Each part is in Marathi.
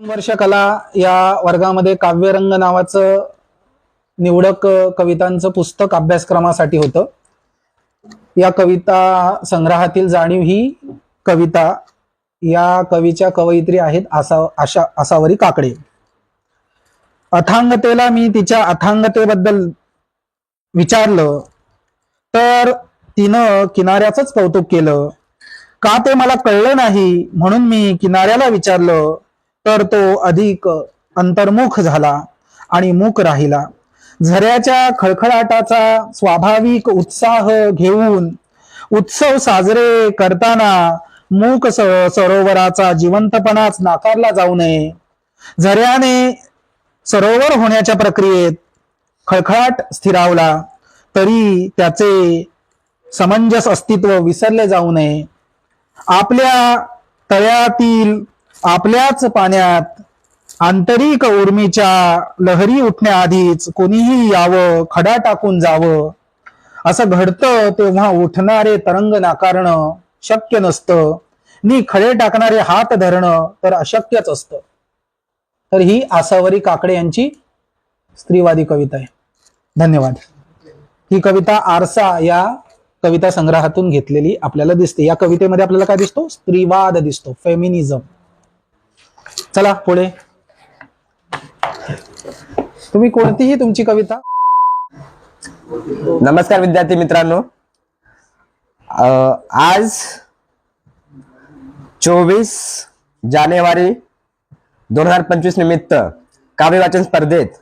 वर्ष कला या वर्गामध्ये काव्यरंग नावाचं निवडक कवितांचं पुस्तक अभ्यासक्रमासाठी होतं. या कविता संग्रहातील जाणीव ही कविता. या कवीच्या कवयित्री आहेत आसा आशा आसावरी काकडे. अथांगतेला मी तिच्या अथांगतेबद्दल विचारलं तर तिनं किनाऱ्याचंच कौतुक केलं. का ते मला कळलं नाही म्हणून मी किनाऱ्याला विचारलं तर तो अधिक अंतर्मुख झाला आणि मूक राहिला. झऱ्याच्या खळखळाटाचा स्वाभाविक उत्साह घेऊन उत्सव साजरे करताना मूक स- सरोवराचा जिवंतपणाच नाकारला जाऊ नये. झऱ्याने सरोवर होण्याच्या प्रक्रियेत खळखळाट स्थिरावला तरी त्याचे समंजस अस्तित्व विसरले जाऊ नये. आपल्या तळ्यातील आपल्याच पाण्यात आंतरिक उर्मीच्या लहरी उठण्याआधीच कोणीही यावं खडा टाकून जावं. असं घडतं तेव्हा उठणारे तरंग नाकारणं शक्य नसतं. नी खडे टाकणारे हात धरणं तर अशक्यच असतं. तर ही आसावरी काकडे यांची स्त्रीवादी कविता आहे. धन्यवाद. ही कविता आरसा या कविता संग्रहातून घेतलेली आपल्याला दिसते. या कवितेमध्ये आपल्याला काय दिसतो? स्त्रीवाद दिसतो. फेमिनिझम. चला पुढे. तुम्ही कोणतीही तुमची कविता? नमस्कार विद्यार्थी मित्रांनो. आज चोवीस जानेवारी दोन हजार पंचवीस निमित्त काव्य वाचन स्पर्धेत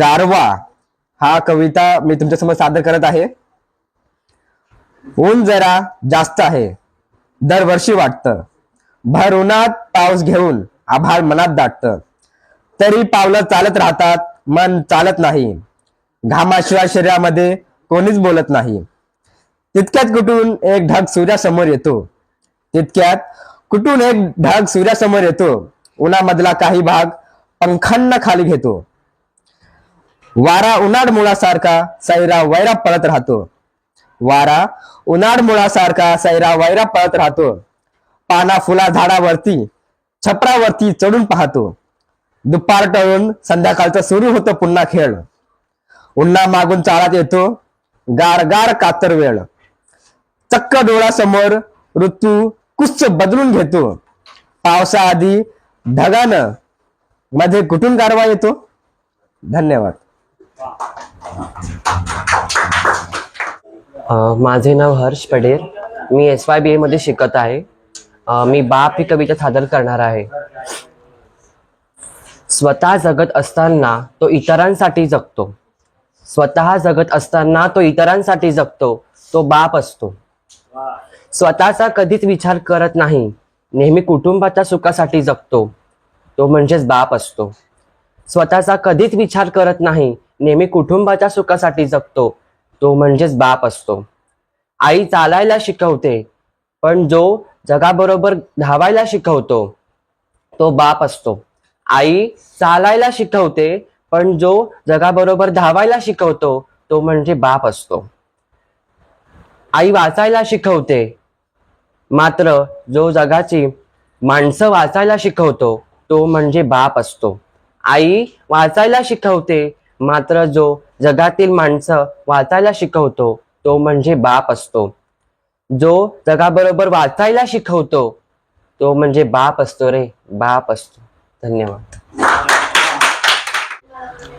गारवा हा कविता मी तुमच्यासमोर सादर करत आहे. ऊन जरा जास्त आहे. दरवर्षी वाटतं. भर उन्हात पाऊस घेऊन आभाळ मनात दाटतं. तरी पावलं चालत राहतात मन चालत नाही. घामाशिवाय शरीरामध्ये कोणीच बोलत नाही. तितक्यात कुठून एक ढग सूर्यासमोर येतो. तितक्यात कुठून एक ढग सूर्यासमोर येतो. उन्हामधला काही भाग पंखांना खाली घेतो. वारा उन्हाळ मुळासारखा सैरा वैरा पळत राहतो. वारा उन्हाळ मुळासारखा सैरा वैरा पळत राहतो. पाना फुला झाडावरती छपरावरती चढून पाहतो. दुपार टळून संध्याकाळचं सुरू होतो पुन्हा खेळ. उन्हा मागून चालत येतो गार गार कातर वेळ. चक्क डोळ्यासमोर ऋतू कुच्च बदलून घेतो. पावसाआधी ढगानं मध्ये कुठून गारवा येतो? धन्यवाद. माझे नाव हर्ष पडेल मी एस वाय बी एमध्ये शिकत आहे. मी बाप ही कविता सादर करणार आहे. स्वतः जगत असताना तो इतरांसाठी जगतो. स्वतः जगत असताना तो इतरांसाठी जगतो. तो बाप असतो. स्वतःचा कधीच विचार करत नाही. नेहमी कुटुंबाच्या सुखासाठी जगतो. तो म्हणजेच बाप असतो. स्वतःचा कधीच विचार करत नाही. नेहमी कुटुंबाच्या सुखासाठी जगतो. तो म्हणजेच बाप असतो. आई चालायला शिकवते पण जो जगाबरोबर धावायला शिकवतो तो बाप असतो. आई चालायला शिकवते पण जो जगाबरोबर धावायला शिकवतो तो म्हणजे बाप असतो. आई वाचायला शिकवते मात्र जो जगाची माणसं वाचायला शिकवतो तो म्हणजे बाप असतो. आई वाचायला शिकवते मात्र जो जगातील माणसं वाचायला शिकवतो तो म्हणजे बाप असतो. जो जगाबरोबर वाचायला शिकवतो तो म्हणजे बाप असतो रे. बाप असतो. धन्यवाद.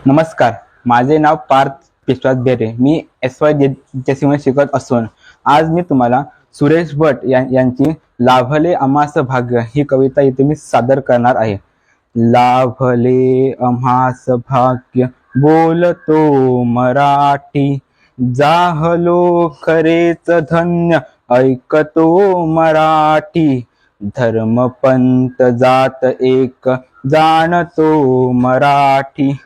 नमस्कार. माझे नाव पार्थ विश्वास बेरे. मी एस वाय जेसीमध्ये शिकत असून आज मी तुम्हाला सुरेश भट यांची लाभले अमास भाग्य ही कविता इथे मी सादर करणार आहे. लाभले अमास भाग्य बोलतो मराठी. जाहलो खरेच धन्य ऐकतो मराठी. धर्मपंत जात एक जाणतो मराठी.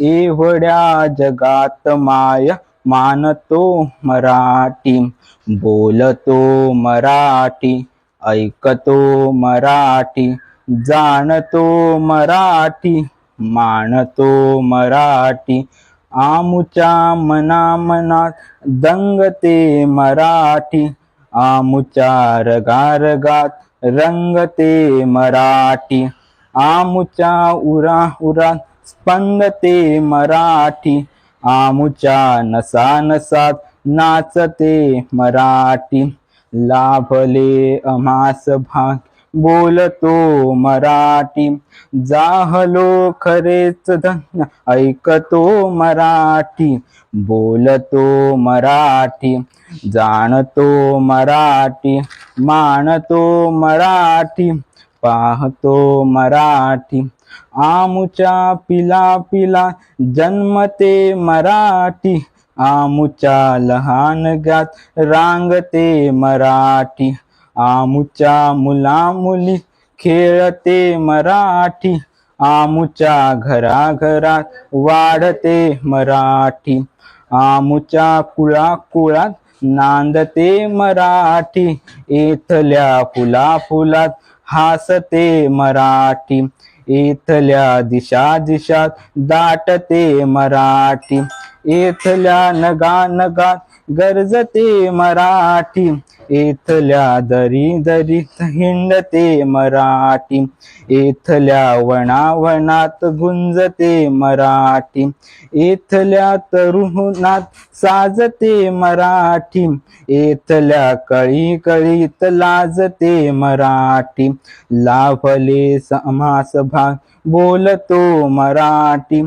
एवढ्या जगात माय मानतो मराठी. बोलतो मराठी ऐकतो मराठी. जाणतो मराठी. मानतो मराठी. आमुच्या मना मनात दंगते मराठी. आमुच्या रगारगात रंगते मराठी. आमुच्या उरा उरात स्पंदते मराठी. आमुच्या नसा नसात नाचते मराठी. लाभले अमास भाग बोलतो मराठी. जाहलो खरेच धन्य ऐकतो मराठी. बोलतो मराठी जाणतो मराठी मानतो मराठी पाहतो मराठी. आमुच्या पिला पिला जन्मते मराठी आमुच्या लहान गात रांगते मराठी. आमुच्या मुला मुली खेळते मराठी. आमुच्या घराघरात वाढते मराठी. आमुच्या कुळा कुळात नांदते मराठी. इथल्या फुला फुलात हासते मराठी. इथल्या दिशा दिशात दाटते मराठी. इथल्या नगा नगात गरजते मराठी. इथल्या दरी दरीत हिंडते मराठी. इथल्या वणावणात गुंजते मराठी. इथल्या तरुणात साजते मराठी. इथल्या कळी कळीत लाजते मराठी. लाभले समास भाग बोलतो मराठी.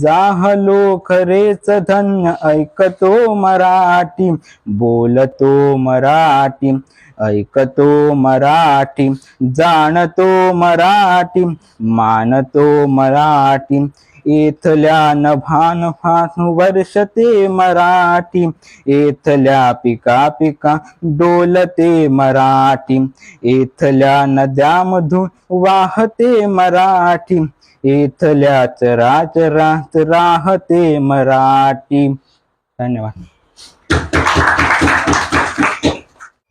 जाहलो खरेच धन्य ऐकतो मराठी बोलतो मराठी ऐकतो मराठी जाणतो मराठी मानतो मराठी इथल्या नभान फास वर्षते मराठी. इथल्या पिका पिका डोलते मराठी. इथल्या नद्यामधून वाहते मराठी. इथल्या चराचरात राहते मराठी. धन्यवाद.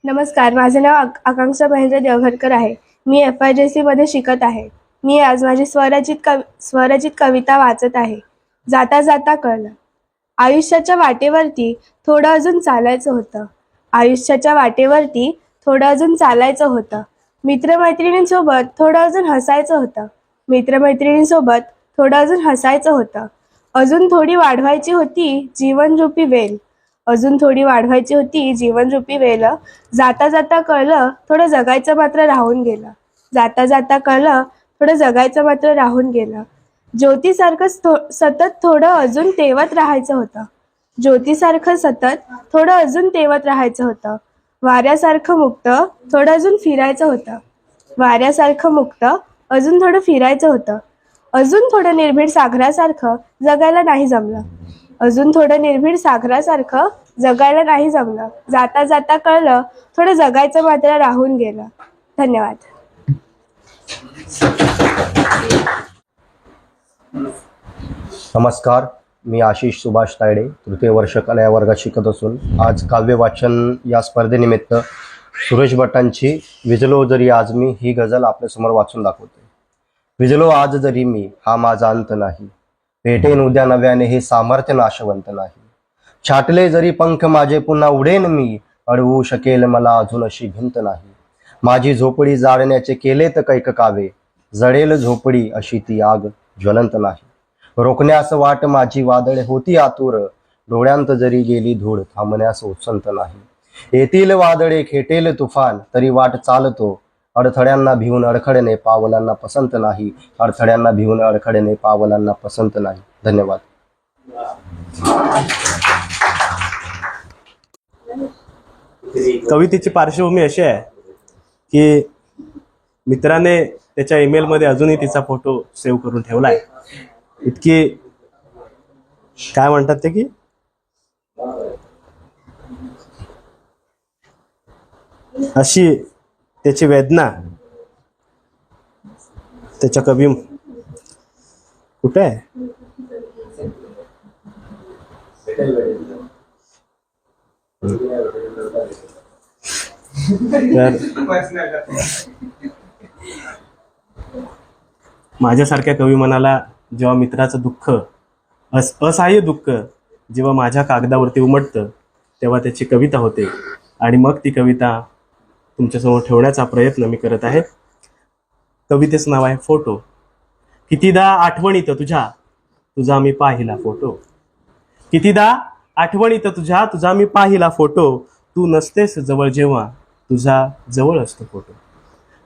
नमस्कार माझे नाव आक- आकांक्षा महेंद्र देवघरकर आहे. मी एफ आय जे सीमध्ये शिकत आहे. मी आज माझी स्वरचित कवि स्वरचित कविता वाचत आहे. जाता जाता कळलं. आयुष्याच्या वाटेवरती थोडं अजून चालायचं होतं. आयुष्याच्या वाटेवरती थोडं अजून चालायचं होतं. मित्रमैत्रिणींसोबत थोडं अजून हसायचं होतं. मित्रमैत्रिणींसोबत थोडं अजून हसायचं होतं. अजून थोडी वाढवायची होती जीवनरूपी वेल. अजून थोडी वाढवायची होती जीवनरूपी वेल. जाता जाता कळलं थोडं जगायचं मात्र राहून गेलं. जाता जाता कळलं थोडं जगायचं मात्र राहून गेलं. ज्योतीसारखं थो सतत थोडं अजून तेवत राहायचं होतं. ज्योतीसारखं सतत थोडं अजून तेवत राहायचं होतं. वाऱ्यासारखं मुक्त थोडं अजून फिरायचं होतं. वाऱ्यासारखं मुक्त अजून थोडं फिरायचं होतं. अजून थोडं निर्भीड सागरासारखं जगायला नाही जमलं. अजून थोडं निर्भीड सागरासारखं जगायला नाही जमलं. जाता जाता कळलं थोडं जगायचं मात्र राहून गेलं. धन्यवाद. नमस्कार मी आशिष सुभाष तायडे तृतीय वर्ष कला या वर्गात शिकत असून आज काव्य वाचन या स्पर्धेनिमित्त सुरेश भटांची विजलो जरी आज मी ही गझल आपल्यासमोर वाचून दाखवते विजलो आज जरी मी हा माझा अंत नाही. भेटेन उद्या नव्याने हे सामर्थ्य नाशवंत नाही. छाटले जरी पंख माझे पुन्हा उडेन मी अडवू शकेल मला अजून अशी भिंत नाही. माझी झोपडी जाळण्याचे केले तर कैक कावे. जळेल झोपडी अशी ती आग ज्वलंत नाही. रोखण्यास वाट माझी वादळे होती आतुर. डोळ्यांत जरी गेली धूळ थांबण्यास उत्संत नाही. येतील वादळे खेटेल तुफान तरी वाट चालतो. अडथळ्यांना भिवून अडखडणे पावलांना पसंत नाही. अडथळ्यांना भिवून अडखडणे पावलांना पसंत नाही. धन्यवाद. कवितेची पार्श्वभूमी अशी आहे. की मित्राने त्याच्या ईमेलमध्ये अजूनही तिचा फोटो सेव्ह करून ठेवलाय. इतकी काय म्हणतात ते की? अशी त्याची वेदना त्याच्या कवी कुठे आहे? तर माझ्यासारख्या कवी मनाला जेव्हा मित्राचं दुःख अस असहाय्य दुःख जेव्हा माझ्या कागदावरती उमटतं तेव्हा त्याची कविता होते. आणि मग ती कविता तुमच्यासमोर ठेवण्याचा प्रयत्न मी करत आहे. कवितेचं नाव आहे फोटो. कितीदा आठवणीत तुझ्या तुझा मी पाहिला फोटो. कितीदा आठवणीत तुझ्या तुझा मी पाहिला फोटो. तू नसतेस जवळ जेव्हा तुझा जवळ असतो फोटो.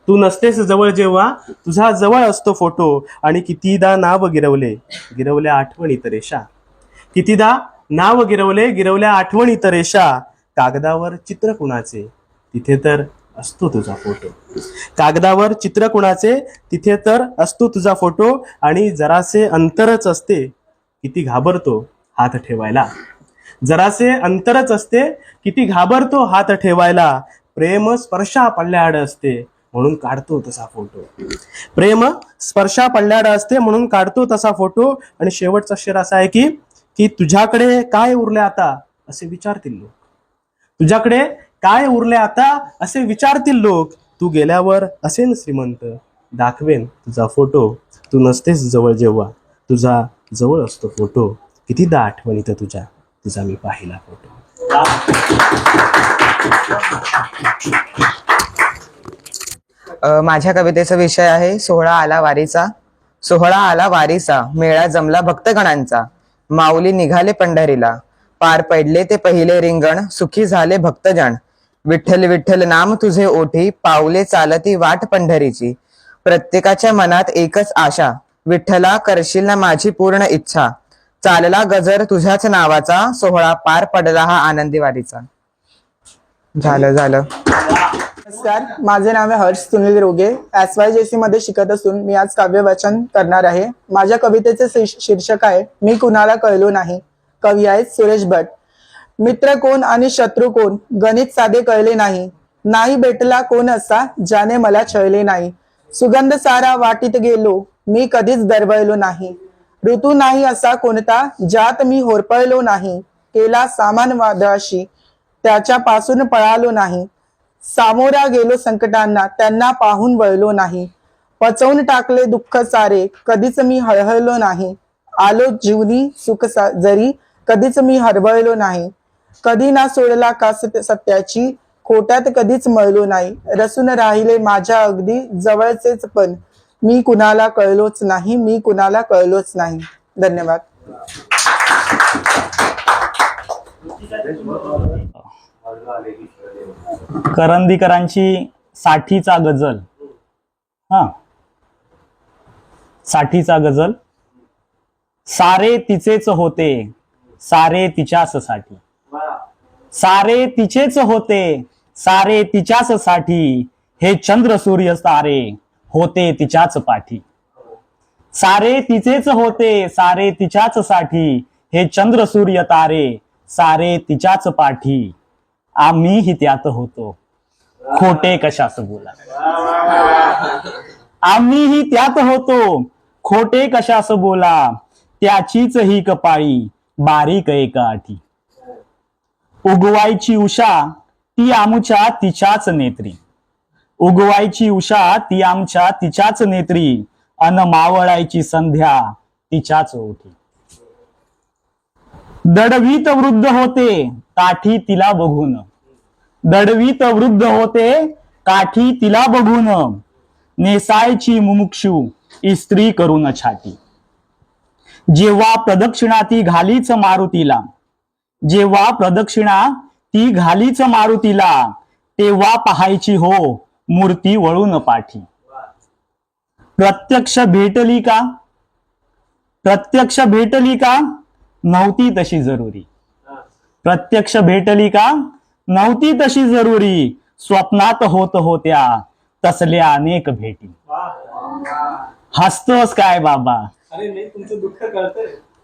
तू नसतेस जवळ जेव्हा तुझा जवळ असतो फोटो. आणि कितीदा नाव गिरवले गिरवल्या आठवणीत रेषा. कितीदा नाव गिरवले गिरवल्या आठवणीत रेषा. कागदावर चित्र कुणाचे? तिथे तर असतो तुझा फोटो. कागदावर चित्र कुणाचे? तिथे तर असतो तुझा फोटो. आणि जरासे अंतरच असते किती घाबरतो हात ठेवायला. जरासे अंतरच असते किती घाबरतो हात ठेवायला. प्रेम स्पर्शा पडल्याआड असते म्हणून काढतो तसा फोटो. प्रेम स्पर्शा पडल्याआड असते म्हणून काढतो तसा फोटो. आणि शेवटचा शेर असा आहे की की तुझ्याकडे काय उरले आता असे विचारतील लोक. तुझ्याकडे काय उरले आता असे विचारतील लोक. तू गेल्यावर असेन श्रीमंत. दाखवेन तुझा फोटो. तू नसतेस जवळ जेव्हा. तुझा जवळ असतो फोटो. कितीदा आठवणीत तुझ्या. तुझा मी पाहिला फोटो. माझ्या कवितेचा विषय आहे सोहळा आला वारीचा. सोहळा आला वारीचा मेळा जमला भक्तगणांचा. माऊली निघाले पंढरीला पार पडले ते पहिले रिंगण सुखी झाले भक्तजण. विठ्ठल विठ्ठल नाम तुझे ओठी पावले चालती वाट पंढरीची. प्रत्येकाच्या मनात एकच आशा विठ्ठला करशील ना माझी पूर्ण इच्छा. चालला गजर तुझ्याच नावाचा सोहळा पार पडला हा आनंदी वारीचा. झालं झालं. नमस्कार माझे नाव आहे हर्ष सुनील रोगे. एस वाय जे सी मध्ये शिकत असून मी आज काव्य वाचन करणार आहे. माझ्या कवितेचे शीर्षक आहे मी कुणाला कळलो नाही. कवी आहेत सुरेश भट. मित्र कोण आणि शत्रू कोण? गणित साधे कळले नाही. नाही भेटला कोण असा ज्याने मला छळले नाही. सुगंध सारा वाटीत गेलो मी कधीच दरवळलो नाही. ऋतू नाही असा कोणता ज्यात मी होरपळलो नाही. केला सामान वादळाशी त्याच्यापासून पळालो नाही. सामोरा गेलो संकटांना त्यांना पाहून वळलो नाही. पचवून टाकले दुःख सारे कधीच मी हळहळलो नाही. आलो जीवनी सुख सा- जरी कधीच मी हरवळलो नाही. कधी ना सोडला का सत्य- सत्याची खोट्यात कधीच मळलो नाही. रसून राहिले माझ्या अगदी जवळचेच पण. मी कुणाला कळलोच नाही मी कुणाला कळलोच नाही. धन्यवाद. करंदीकरांची साठीचा गजल हा. साठीचा गजल सारे तिचेच होते. सारे तिच्याच साठी. सारे तिचेच होते. सारे तिच्याच साठी. हे चंद्र सूर्य तारे होते तिच्याच पाठी. सारे तिचेच होते. सारे तिच्याच साठी. हे चंद्र सूर्य तारे सारे तिच्याच पाठी. आम्हीही त्यात होतो. खोटे कशास बोला आम्हीही त्यात होतो. खोटे कशास बोला? त्याचीच ही कपाळी बारीक एका आठी. उगवायची उषा ती आमच्या तिच्याच नेत्री. उगवायची उषा ती आमच्या तिच्याच नेत्री. अन मावळायची संध्या तिच्याच ओठी. दडवीत वृद्ध होते. काठी तिला बघून. दडवीत वृद्ध होते काठी तिला बघून. नेसायची मुमुक्षू इस्त्री करून छाती. जेव्हा प्रदक्षिणा ती घालीच मारुतीला जेव्हा प्रदक्षिणा ती घालीच मारुतीला तेव्हा पाहायची हो मूर्ती वळून पाठी. प्रत्यक्ष भेटली का? प्रत्यक्ष भेटली का? नव्हती तशी जरुरी. प्रत्यक्ष भेटली का? नव्हती तशी जरुरी. स्वप्नात होत होत्या. तसल्या अनेक भेटी. हसतोस काय बाबा?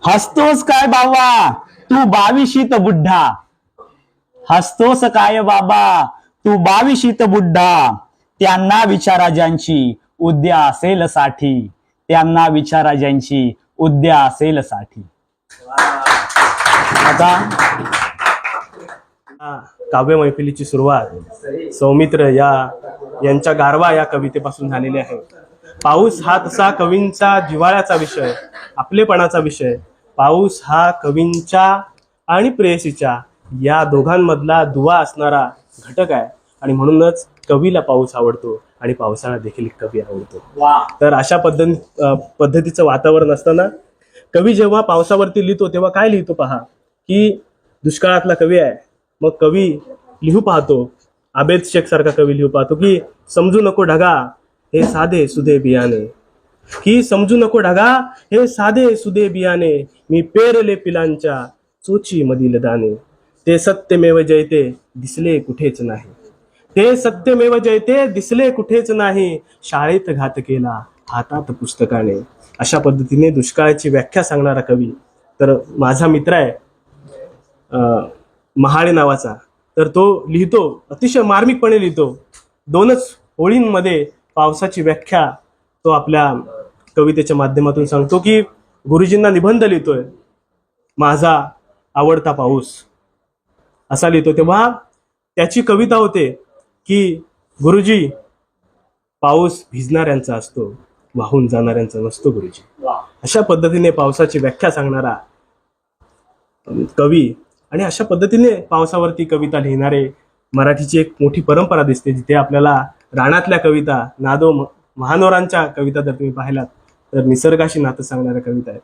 हसतोस काय बाबा? तू बाविशीत बुड्ढा. हसतोस काय बाबा? तू बाविशीत बुड्ढा. त्यांना विचारा ज्यांची उद्या असेल साठी. त्यांना विचारा ज्यांची उद्या असेल साठी. आता काव्य मैफिलीची सुरुवात सौमित्र या यांच्या गारवा या कवितेपासून झालेली आहे. पाऊस हा तसा कवींचा जिव्हाळ्याचा विषय आपलेपणाचा विषय. पाऊस हा कवींच्या आणि प्रेयसीच्या या दोघांमधला दुवा असणारा घटक आहे. आणि म्हणूनच कवीला पाऊस आवडतो आणि पावसाळा देखील कवी आवडतो. तर अशा पद्धती पद्धतीचं वातावरण असताना कवी जेव्हा पावसावरती लिहितो तेव्हा काय लिहितो पहा? की दुष्काळातला कवी आहे. मग कवी लिहू पाहतो आबेद शेख सारखा कवी लिहू पाहतो की समजू नको ढगा हे साधे सुधे बियाणे. की समजू नको ढगा हे साधे सुधे बियाणे मी पेरले पिलांच्या चोची मधील दाणे. ते सत्यमेव जयते दिसले कुठेच नाही. ते सत्यमेव जयते दिसले कुठेच नाही. शाळेत घात केला हातात पुस्तकाने. अशा पद्धतीने दुष्काळाची व्याख्या सांगणारा कवी. तर माझा मित्र आहे महाळे नावाचा. तर तो लिहितो अतिशय मार्मिकपणे लिहितो. दोनच ओळींमध्ये पावसाची व्याख्या तो आपल्या कवितेच्या माध्यमातून सांगतो की गुरुजींना निबंध लिहितोय माझा आवडता पाऊस. असा लिहितो. तेव्हा त्याची कविता होते की गुरुजी पाऊस भिजणाऱ्यांचा असतो वाहून जाणाऱ्यांचा नसतो गुरुजी. अशा पद्धतीने पावसाची व्याख्या सांगणारा कवी आणि अशा पद्धतीने पावसावरती कविता लिहिणारे मराठीची एक मोठी परंपरा दिसते जिथे आपल्याला राणातल्या कविता नादो महानोरांच्या कविता जर तुम्ही पाहिलात तर निसर्गाशी नातं सांगणाऱ्या कविता आहेत.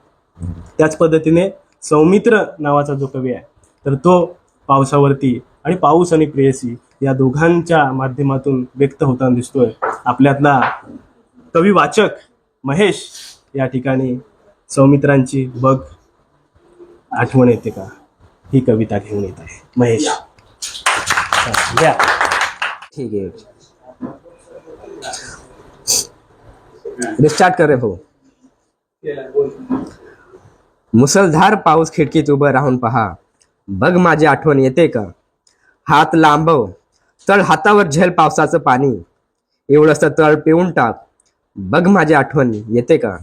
त्याच पद्धतीने सौमित्र नावाचा जो कवी आहे तर तो पावसावरती आणि पाऊस आणि प्रेयसी या दोघांच्या माध्यमातून व्यक्त होताना दिसतोय. आपल्यातला कवी वाचक महेश या ठिकाणी सौमित्रांची बघ आठवण येते का? ही कविता घेऊन येत आहे. महेश. घ्या ठीक आहे. रिस्टार्ट कर रे भाऊ. मुसळधार पाऊस खिडकीत उभं राहून पहा. बघ माझी आठवण येते का? हात लांबव. तळ हातावर झेल पावसाचं पाणी. एवढंच तळ पिऊन टाक. बघ माझी आठवण येते का?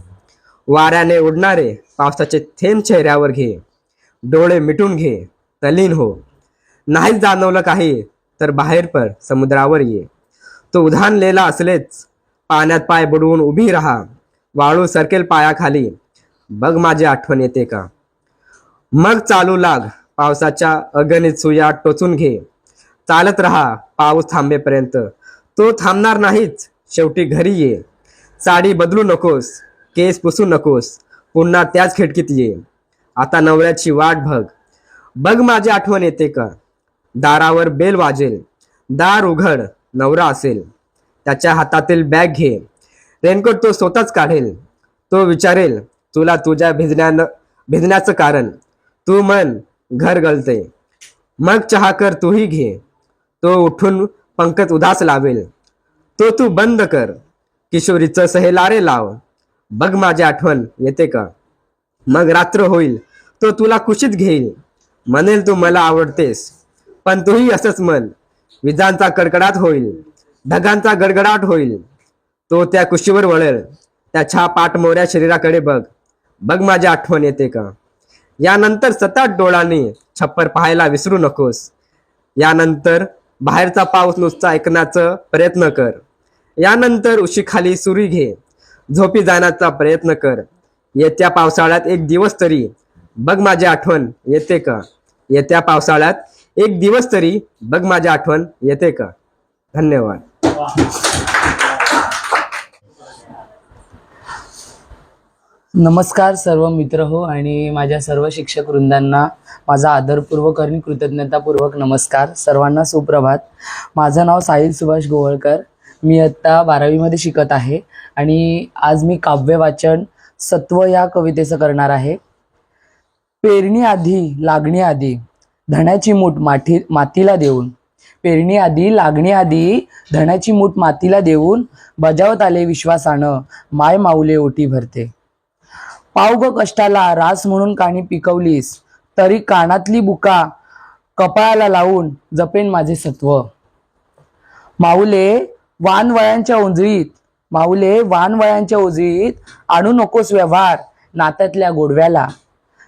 वाऱ्याने उडणारे पावसाचे थेंब चेहऱ्यावर घे. डोळे मिटून घे तलीन हो. नाहीच जाणवलं काही तर बाहेर पर समुद्रावर ये. तो उधाणलेला असलेच पाण्यात पाय बुडवून उभी राहा. वाळू सरकेल पायाखाली. बघ माझी आठवण येते का? मग चालू लाग पावसाच्या अगणित सुया टोचून घे. चालत राहा पाऊस थांबेपर्यंत. तो थांबणार नाहीच शेवटी घरी ये. साडी बदलू नकोस केस पुसू नकोस पुन्हा त्याच खिडकीत ये. आता नवऱ्याची वाट बघ. बघ माझी आठवण येते का? दारावर बेल वाजेल. दार उघड नवरा असेल. त्याच्या हातातील बॅग घे. रेनकोट तो स्वतःच काढेल. तो विचारेल तुला तुझ्या भिजण्यानं भिजण्याचं कारण. तू मन घर गळते मग चहा कर तूही घे. तो उठून पंकज उदास लावेल. तो तू बंद कर. किशोरीचं सहेलारे लाव. बघ माझी आठवण येते का? मग रात्र होईल. तो तुला कुशीत घेईल. म्हणेल तू मला आवडतेस. पण तूही असंच म्हण. विजांचा कडकडाट होईल. ढगांचा गडगडाट होईल. तो त्या कुशीवर वळेल. त्याच्या पाठमोऱ्या शरीराकडे बघ. बघ माझी आठवण येते का? यानंतर सतत डोळ्याने छप्पर पाहायला विसरू नकोस. यानंतर बाहेरचा पाऊस नुसता ऐकण्याचा प्रयत्न कर. यानंतर उशीखाली सुरी घे. झोपी जाण्याचा प्रयत्न कर. येत्या पावसाळ्यात एक दिवस तरी बघ माझी आठवण येते का? येत्या पावसाळ्यात एक दिवस तरी बघ माझी आठवण येते का? धन्यवाद. नमस्कार सर्व मित्र हो आणि माझ्या सर्व शिक्षक वृंदांना माझा आदरपूर्वक आणि कृतज्ञतापूर्वक नमस्कार. सर्वांना सुप्रभात. माझं नाव साहिल सुभाष गोवळकर. मी आत्ता बारावीमध्ये शिकत आहे आणि आज मी काव्य वाचन सत्व या कवितेचं करणार आहे. पेरणी आधी लागणी आधी धण्याची मूठ माठी मातीला देऊन. पेरणी आधी लागणी आधी धण्याची मूठ मातीला देऊन बजावत आले विश्वासानं. माय माऊले ओटी भरते. पावग कष्टाला रास म्हणून काणी पिकवलीस तरी कानातली बुका कपाळाला लावून जपेन माझे सत्व. माऊले वानवळ्यांच्या उंजळीत माऊले वानवळ्यांच्या उजळीत आणू नकोस व्यवहार नात्यातल्या गोडव्याला.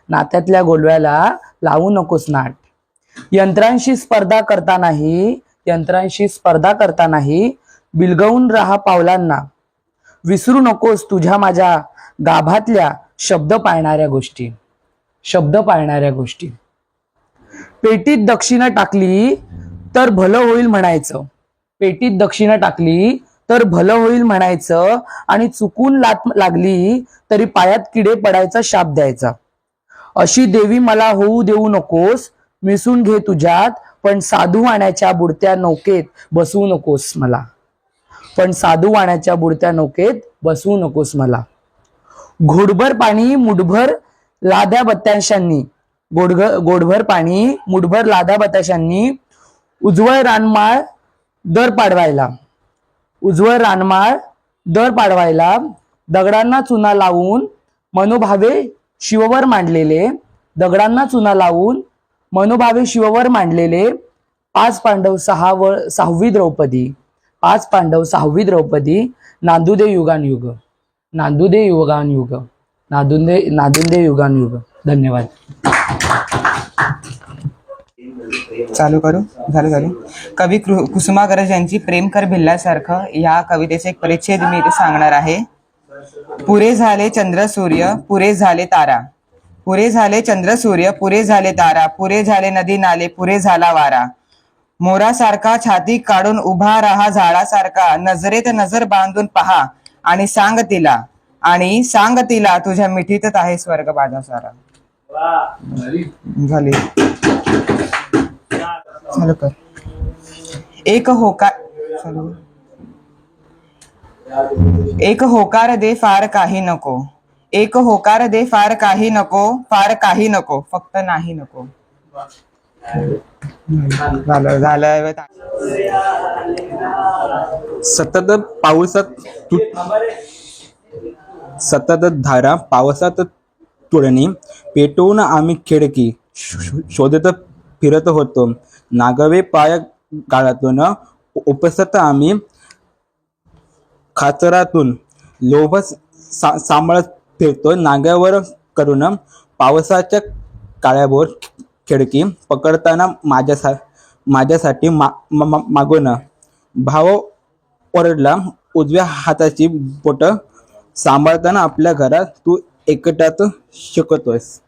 नात्यातल्या गोलव्याला लावू नकोस नाट. यंत्रांशी स्पर्धा करतानाही यंत्रांशी स्पर्धा करतानाही बिलगवून राहा पावलांना. विसरू नकोस तुझ्या माझ्या गाभातल्या शब्द पाळणाऱ्या गोष्टी. शब्द पाळणाऱ्या गोष्टी. पेटीत दक्षिणा टाकली तर भलं होईल म्हणायचं. पेटीत दक्षिणा टाकली तर भलं होईल म्हणायचं आणि चुकून लात लागली तरी पायात किडे पडायचा शाप द्यायचा. अशी देवी मला होऊ देऊ नकोस मिसळून घे तुझ्यात पण साधू वाण्याच्या बुडत्या नौकेत बसवू नकोस मला. पण साधू वाण्याच्या बुडत्या नौकेत बसवू नकोस मला. घोडभर पाणी मुठभर लाद्या बत्याशांनी गोडग गोडभर पाणी मुठभर लाद्या बताशांनी उज्वळ रानमाळ दर पाडवायला. उज्वळ रानमाळ दर पाडवायला. दगडांना चुना लावून मनोभावे शिववर मांडलेले दगडांना चुना लावून मनोभावे शिववर मांडलेले पाच पांडव सहा व सहावी द्रौपदी. पाच पांडव सहावी द्रौपदी नांदुदे युगानयुग. नांदुदे युगानयुग. नादुंदे नादुंदे युगानयुग. धन्यवाद. चालू करू? झालं चालू कवी कुसुमाग्रज यांची प्रेमकर भिल्ल्यासारखं या कवितेचे एक परिच्छेद मी इथे सांगणार आहे. पुरे झाले चंद्र सूर्य पुरे झाले तारा. पुरे झाले चंद्र सूर्य पुरे झाले तारा. पुरे झाले नदी नाले पुरे झाला वारा. मोरासारखा छाती काढून उभा राहा झाडासारखा. नजरेत नजर बांधून पहा आणि सांग तिला. आणि सांग तिला तुझ्या मिठीतच आहे स्वर्ग बाधा सारा. झाले. कर एक होकार चालू. एक होकार दे फार काही नको. एक होकार दे फार काही नको फार काही नको फक्त नाही नको. झालं झालं सतत पावसात तुट सतत धारा पावसात तुडणी पेटवून आम्ही खिडकी शो- शोधत फिरत होतो. नागवे पाय गाळातून उपसत आम्ही खाचरातून लोभ सा सांभाळत फिरतो. नांग्यावर करून पावसाच्या काळ्याभोर खिडकी पकडताना माझ्यासा माझ्यासाठी मा मा- मा- मागून भाव ओरडला. उजव्या हाताची बोट सांभाळताना आपल्या घरात तू एकट्यात शिकतोयस.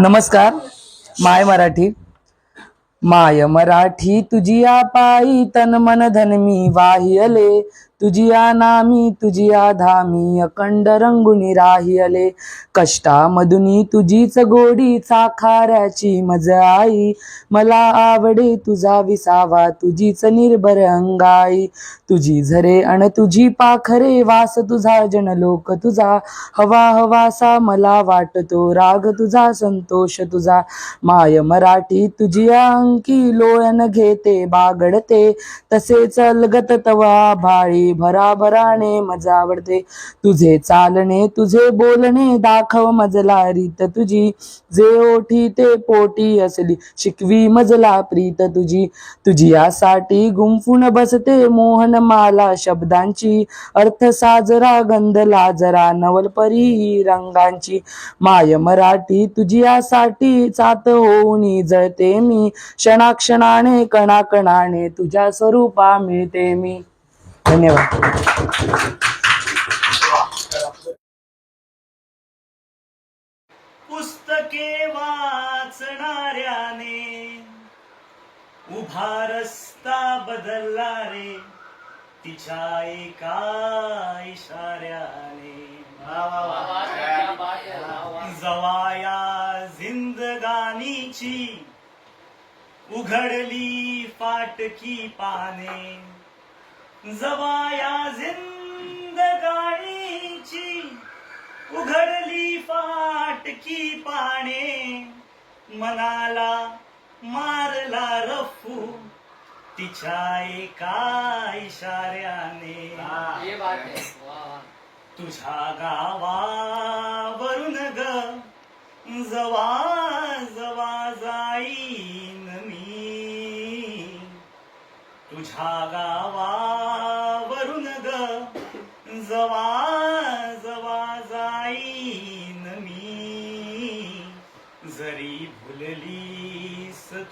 नमस्कार. माय मराठी. माय मराठी तुझी पायी तन मन धन मी वाहियले. तुझिया नामी तुझिया धामी अखंड रंगुनी राहियले कष्टामधुनी तुझीच गोडी चाखाऱ्याची मज आई. मला आवडे तुझा विसावा तुझीच निर्भर अंगाई. तुझी झरे अण तुझी पाखरे वास तुझा जनलोक तुझा. हवा हवासा मला वाटतो राग तुझा संतोष तुझा. माय मराठी तुझी अंकी लोळण घेते बागडते. तसेच अलगत तवा भाळी. भराभराने मजा आवडते. तुझे चालणे तुझे बोलणे दाखव मजला रीत तुझी. जे ओठी ते पोटी असली शिकवी मजला प्रीत तुझी. तुझी यासाठी गुंफून बसते मोहन माला शब्दांची. अर्थ साजरा गंध लाजरा नवलपरी रंगांची. माय मराठी तुझी यासाठी चात होऊन जळते मी. क्षणाक्षणाने कणाकणाने तुझ्या स्वरूपा मिळते मी. धन्यवाद. पुस्तके वाचणाऱ्याने उभा रस्ता बदलला रे तिच्या एका इशाऱ्याने. जवाया जिंदगानीची उघडली फाटकी पाने. जवाया जिंदगानीची उघडली फाटकी पाने मनाला मारला रफू तिच्या एका इशाऱ्याने. तुझ्या गावावरून ग जवा जवा जाईन मी. तुझ्या गावावरून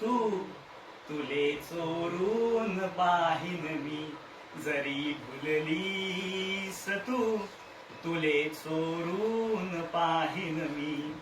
तू? तुले चोरून पाहिन मी. जरी भुललीस तू तुले चोरून पाहिन मी.